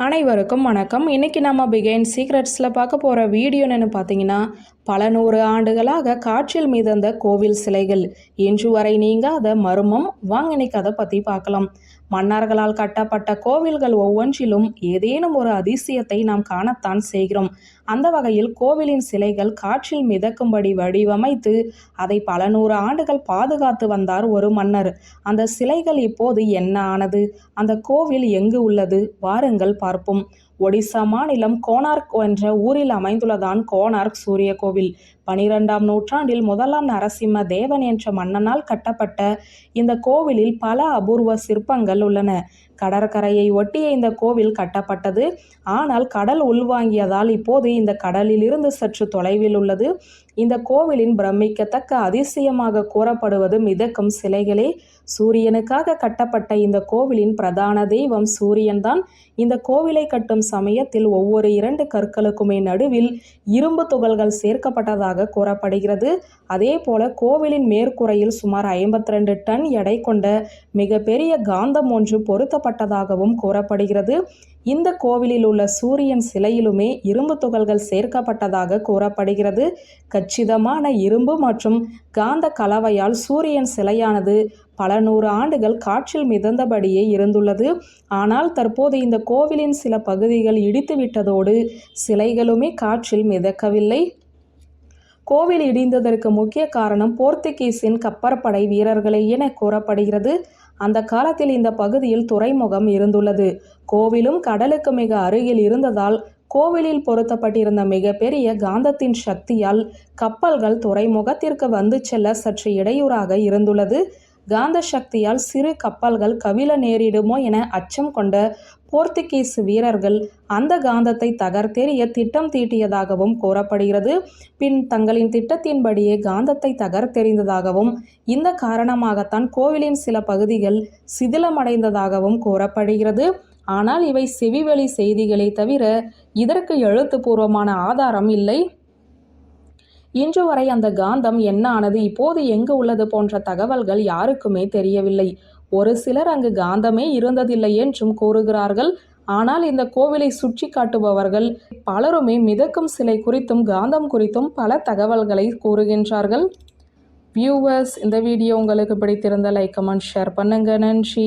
அனைவருக்கும் வணக்கம். இன்னைக்கு நம்ம பிகைன் சீக்ரெட்ஸில் பார்க்க போகிற வீடியோ என்னன்னு பார்த்தீங்கன்னா பல நூறு ஆண்டுகளாக காற்றில் மிதந்த கோவில் சிலைகள். இன்று வரை நீங்காத மர்மம். வாங்க இன்னைக்கு அதை பற்றி பார்க்கலாம். மன்னர்களால் கட்டப்பட்ட கோவில்கள் ஒவ்வொன்றிலும் ஏதேனும் ஒரு அதிசயத்தை நாம் காணத்தான் செய்கிறோம். அந்த வகையில் கோவிலின் சிலைகள் காற்றில் மிதக்கும்படி வடிவமைத்து அதை பல நூறு ஆண்டுகள் பாதுகாத்து வந்தார் ஒரு மன்னர். அந்த சிலைகள் இப்போது என்ன ஆனது? அந்த கோவில் எங்கு உள்ளது? வாருங்கள் பார்ப்போம். ஒடிசா மாநிலம் கோனார்க் என்ற ஊரில் அமைந்துள்ளதான் கோனார்க் சூரிய கோவில். பனிரெண்டாம் நூற்றாண்டில் முதலாம் நரசிம்ம தேவன் என்ற மன்னனால் கட்டப்பட்ட இந்த கோவிலில் பல அபூர்வ சிற்பங்கள் உள்ளன. கடற்கரையை ஒட்டிய இந்த கோவில் கட்டப்பட்டது. ஆனால் கடல் உள்வாங்கியதால் இப்போது இந்த கடலிலிருந்து சற்று தொலைவில் உள்ளது. இந்த கோவிலின் பிரமிக்கத்தக்க அதிசயமாக கூறப்படுவது மிதக்கும் சிலைகளே சூரியனுக்காக கட்டப்பட்ட இந்த கோவிலின் பிரதான தெய்வம் சூரியன்தான். இந்த கோவிலை கட்டும் சமயத்தில் ஒவ்வொரு இரண்டு கற்களுக்குமே நடுவில் இரும்பு துகள்கள் சேர்க்கப்பட்டதாக கூறப்படுகிறது. அதே போல கோவிலின் மேற்கூரையில் சுமார் ஐம்பத்தி ரெண்டு டன் எடை கொண்ட மிகப்பெரிய காந்தம் ஒன்று பொருத்தப்பட்டதாகவும் கூறப்படுகிறது. இந்த கோவிலில் உள்ள சூரியன் சிலையிலுமே இரும்பு துகள்கள் சேர்க்கப்பட்டதாக கூறப்படுகிறது. கச்சிதமான இரும்பு மற்றும் காந்த கலவையால் சூரியன் சிலையானது பல நூறு ஆண்டுகள் காற்றில் மிதந்தபடியே இருந்துள்ளது. ஆனால் தற்போது இந்த கோவிலின் சில பகுதிகள் இடித்துவிட்டதோடு சிலைகளுமே காற்றில் மிதக்கவில்லை. கோவில் இடிந்ததற்கு முக்கிய காரணம் போர்த்துகீஸின் கப்பற்படை வீரர்களே என கூறப்படுகிறது. அந்த காலத்தில் இந்த பகுதியில் துறைமுகம் இருந்துள்ளது. கோவிலும் கடலுக்கு மிக அருகில் இருந்ததால் கோவிலில் பொருத்தப்பட்டிருந்த மிகப்பெரிய காந்தத்தின் சக்தியால் கப்பல்கள் துறைமுகத்திற்கு வந்து செல்ல சற்று இடையூறாக இருந்துள்ளது. காந்த சக்தியால் சிறு கப்பல்கள் கவிழ நேரிடுமோ என அச்சம் கொண்ட போர்த்துகீஸ் வீரர்கள் அந்த காந்தத்தை தகர்த்தெறிய திட்டம் தீட்டியதாகவும் கூறப்படுகிறது. பின் தங்களின் திட்டத்தின்படியே காந்தத்தை தகர்த்தெறிந்ததாகவும் இந்த காரணமாகத்தான் கோவிலின் சில பகுதிகள் சிதிலமடைந்ததாகவும் கூறப்படுகிறது. ஆனால் இவை செவிவெளி செய்திகளை தவிர இதற்கு எழுத்துப்பூர்வமான ஆதாரம் இல்லை. இன்று வரை அந்த காந்தம் என்ன ஆனது இப்போது எங்கு உள்ளது போன்ற தகவல்கள் யாருக்குமே தெரியவில்லை. ஒரு சிலர் அங்கு காந்தமே இருந்ததில்லை என்றும் கூறுகிறார்கள். ஆனால் இந்த கோவிலை சுற்றி காட்டுபவர்கள் பலருமே மிதக்கும் சிலை குறித்தும் காந்தம் குறித்தும் பல தகவல்களை கூறுகின்றார்கள். வியூவர்ஸ் இந்த வீடியோ உங்களுக்கு பிடித்திருந்த லைக் கமெண்ட் ஷேர் பண்ணுங்க. நன்றி.